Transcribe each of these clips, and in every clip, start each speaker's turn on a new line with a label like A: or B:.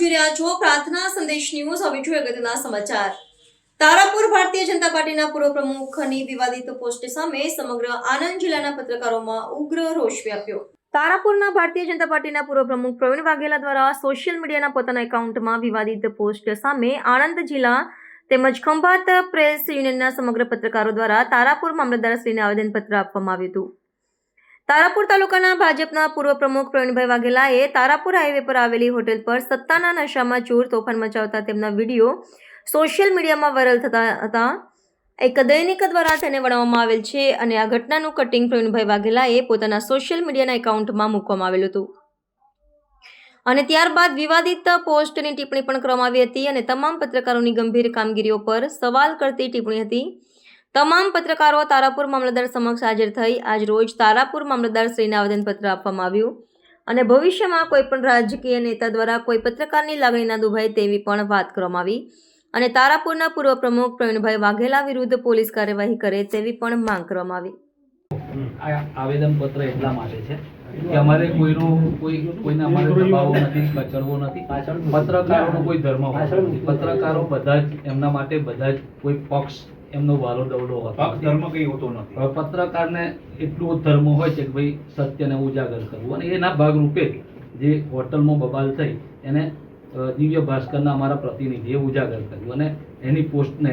A: જોઈ રહ્યા છો. પ્રાર્થના સંદેશ ન્યૂઝ. હવે જોઈએ અગત્યના સમાચાર. તારાપુર ભારતીય જનતા પાર્ટીના પૂર્વ પ્રમુખની વિવાદિત પોસ્ટ સામે સમગ્ર આણંદ જિલ્લાના પત્રકારોમાં ઉગ્ર રોષ વ્યાપ્યો. તારાપુરના ભારતીય જનતા પાર્ટીના પૂર્વ પ્રમુખ પ્રવીણ વાઘેલા દ્વારા સોશિયલ મીડિયાના પોતાના એકાઉન્ટમાં વિવાદિત પોસ્ટ સામે આણંદ જિલ્લા તેમજ ખંભાત પ્રેસ યુનિયનના સમગ્ર પત્રકારો દ્વારા તારાપુર મામલતદારશ્રીને આવેદનપત્ર આપવામાં આવ્યું હતું. તારાપુર તાલુકાના ભાજપના પૂર્વ પ્રમુખ પ્રવીણભાઈ વાઘેલાએ તારાપુર હાઈવે પર આવેલી હોટેલ પર સત્તાના નશામાં ચોર, તોફાન મચાવતા તેમના વીડિયો સોશિયલ મીડિયામાં વાયરલ થતા હતા. એક દૈનિક દ્વારા તેને વણાવવામાં આવેલ છે અને આ ઘટનાનું કટિંગ પ્રવીણભાઈ વાઘેલાએ પોતાના સોશિયલ મીડિયાના એકાઉન્ટમાં મૂકવામાં આવેલું હતું. અને ત્યારબાદ વિવાદિત પોસ્ટની ટિપ્પણી પણ કરવામાં આવી હતી અને તમામ પત્રકારોની ગંભીર કામગીરીઓ પર સવાલ કરતી ટિપ્પણી હતી. તમામ પત્રકારો તારાપુર મામલતદાર સમક્ષ હાજર થઈ આજ રોજ તારાપુર મામલતદાર શ્રીને આવેદનપત્ર આપવામાં આવ્યું. અને ભવિષ્યમાં કોઈ પણ રાજકીય નેતા દ્વારા કોઈ પત્રકારની લાગણી ના દુભાય તેવી પણ વાત કરવામાં આવી. અને તારાપુરના પૂર્વ પ્રમુખ પ્રવીણભાઈ વાઘેલા વિરુદ્ધ પોલીસ કાર્યવાહી કરે તેવી પણ માંગ કરવામાં આવી.
B: આવેદનપત્ર એટલા માટે છે કે અમારે કોઈનો કોઈ કોઈને અમારે દબાવવો નથી, કચડવો નથી. પત્રકારોનો કોઈ ધર્મ પત્રકારો બધા જ એમના માટે બધા જ કોઈ પક્ષ એમનો વાલો દવડો હતો.
C: ધર્મ કઈ હોતો નથી.
B: પત્રકારને એટલું ધર્મ હોય છે કે ભાઈ સત્યને ઉજાગર કરવું. અને એના ભાગરૂપે જે હોટલમાં બબાલ થઈ એને દિવ્ય ભાસ્કરના અમારા પ્રતિનિધિએ ઉજાગર કર્યું. અને એની પોસ્ટને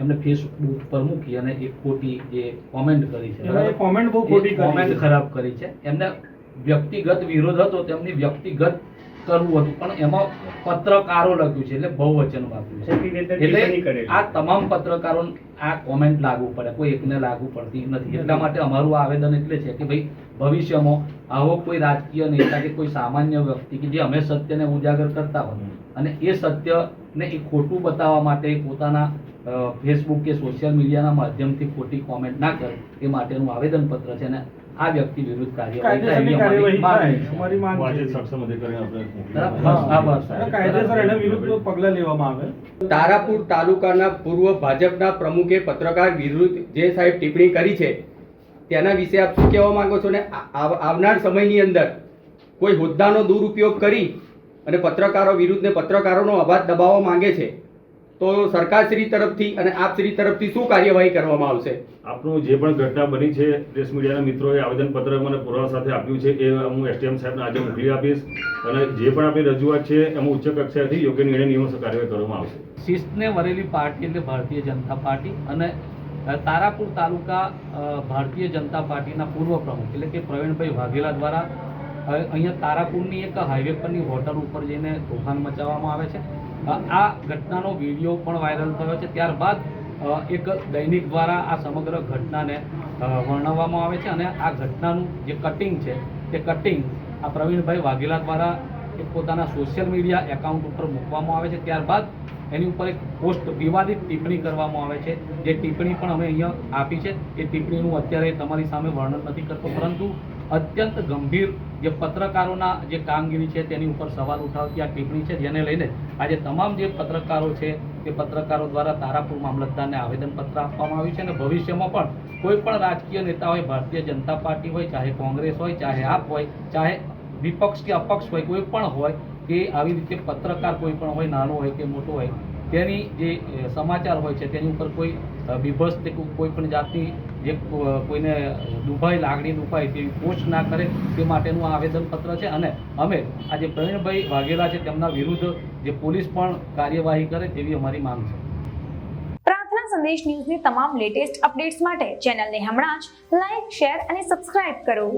B: એમને ફેસબુક પર મૂકી અને એક ખોટી જે કોમેન્ટ કરી છે
C: કોમેન્ટ બહુ ખોટી છે.
B: ખરાબ કરી છે. એમને વ્યક્તિગત વિરોધ હતો તેમની વ્યક્તિગત કરવું હતું. પણ એમાં પત્રકારો લખ્યું છે એટલે બહુવચન વાપર્યું છે. એટલે આ તમામ પત્રકારો આ કોમેન્ટ લાગુ પડે. કોઈ એકને લાગુ પડતી નથી. એટલા માટે અમારું આવેદન એટલે છે કે ભાઈ ભવિષ્યમાં આવો કોઈ રાજકીય નેતા કે કોઈ સામાન્ય વ્યક્તિ કે જે અમે સત્યને ઉજાગર કરતા હોય અને એ સત્યને એ ખોટું બતાવવા માટે પોતાના ફેસબુક કે સોશિયલ મીડિયાના માધ્યમથી ખોટી કોમેન્ટ ના કરે એ માટેનું આવેદનપત્ર છે અને આ વ્યક્તિ વિરુદ્ધ કાર્યવાહી અમારી
C: માંગ છે.
D: સક્ષમ આપણે
C: કાયદેસર એના વિરુદ્ધ પગલાં લેવામાં આવે.
E: તારાપુર તાલુકાના પૂર્વ ભાજપના પ્રમુખે પત્રકાર વિરુદ્ધ જે સાહેબ ટિપ્પણી કરી છે તેના વિશે આપ શું કહેવા માંગો છો? ને આવનાર સમયની અંદર કોઈ હોદ્દાનો દુરુપયોગ કરી અને પત્રકારો વિરુદ્ધને પત્રકારોનો અવાજ દબાવવા માંગે છે તો સરકારશ્રી તરફથી અને આપશ્રી તરફથી શું કાર્યવાહી કરવામાં આવશે?
D: આપનું જે પણ ઘટના બની છે પ્રેસ મીડિયાના મિત્રોએ આવેદનપત્ર મને પુરાવા સાથે આપ્યું છે એ હું એસટીએમ સાહેબને આજે મોકલી આપીશ અને જે પણ આપણી રજૂઆત છે એમાં ઉચ્ચ કક્ષાએથી યોગ્ય નિર્ણય નિયમોસર કાર્યવાહી કરવામાં આવશે.
B: શિસ્તને વરેલી પાર્ટી એટલે ભારતીય જનતા પાર્ટી અને તારાપુર તાલુકા ભારતીય જનતા પાર્ટીના પૂર્વ પ્રમુખ એટલે કે પ્રવીણભાઈ વાઘેલા દ્વારા અ, અહીંયા તારાપુરની એક હાઈવે પરની હોટલ ઉપર જઈને તોફાન મચાવવામાં આવે છે. આ ઘટનાનો વીડિયો પણ વાયરલ થયો છે. ત્યારબાદ એક દૈનિક દ્વારા આ સમગ્ર ઘટનાને વર્ણવવામાં આવે છે અને આ ઘટનાનું જે કટિંગ છે તે કટિંગ આ પ્રવીણભાઈ વાઘેલા દ્વારા એક પોતાના સોશિયલ મીડિયા એકાઉન્ટ ઉપર મૂકવામાં આવે છે. ત્યારબાદ એની ઉપર એક પોસ્ટ વિવાદિત ટિપ્પણી કરવામાં આવે છે. જે ટિપ્પણી પણ અમે અહીંયા આપી છે. એ ટિપ્પણીનું અત્યારે તમારી સામે વર્ણન નથી કરતો. પરંતુ અત્યંત ગંભીર જે પત્રકારોના જે કામગીરી છે તેની ઉપર સવાલ ઉઠાવતી આ ટિપ્પણી છે, જેને લઈને આજે તમામ જે પત્રકારો છે તે પત્રકારો દ્વારા તારાપુર મામલતદારને આવેદનપત્ર આપવામાં આવ્યું છે અને ભવિષ્યમાં પણ કોઈ પણ રાજકીય નેતા હોય ભારતીય જનતા પાર્ટી હોય, ચાહે કોંગ્રેસ હોય, ચાહે આપ હોય, ચાહે વિપક્ષ કે અપક્ષ હોય, કોઈ પણ હોય, કે આવી રીતે પત્રકાર કોઈ પણ હોય, નાનો હોય કે મોટો હોય તેની જે સમાચાર હોય છે, તેની ઉપર કોઈ બીભસ કે કોઈ પણ જાતની જે કોઈને દુભાઈ, લાગણી દુભાઈ તેવી પોસ્ટ ના કરે તે માટેનું આવેદનપત્ર છે. અને અમે આ જે પ્રવીણભાઈ વાઘેલા છે, તેમના વિરુદ્ધ જે પોલીસ પણ કાર્યવાહી કરે તેવી અમારી માંગ છે.
F: પ્રાર્થના સંદેશ ન્યૂઝની તમામ લેટેસ્ટ અપડેટ્સ માટે ચેનલને હમણાં જ લાઈક, શેર અને સબસ્ક્રાઇબ કરો.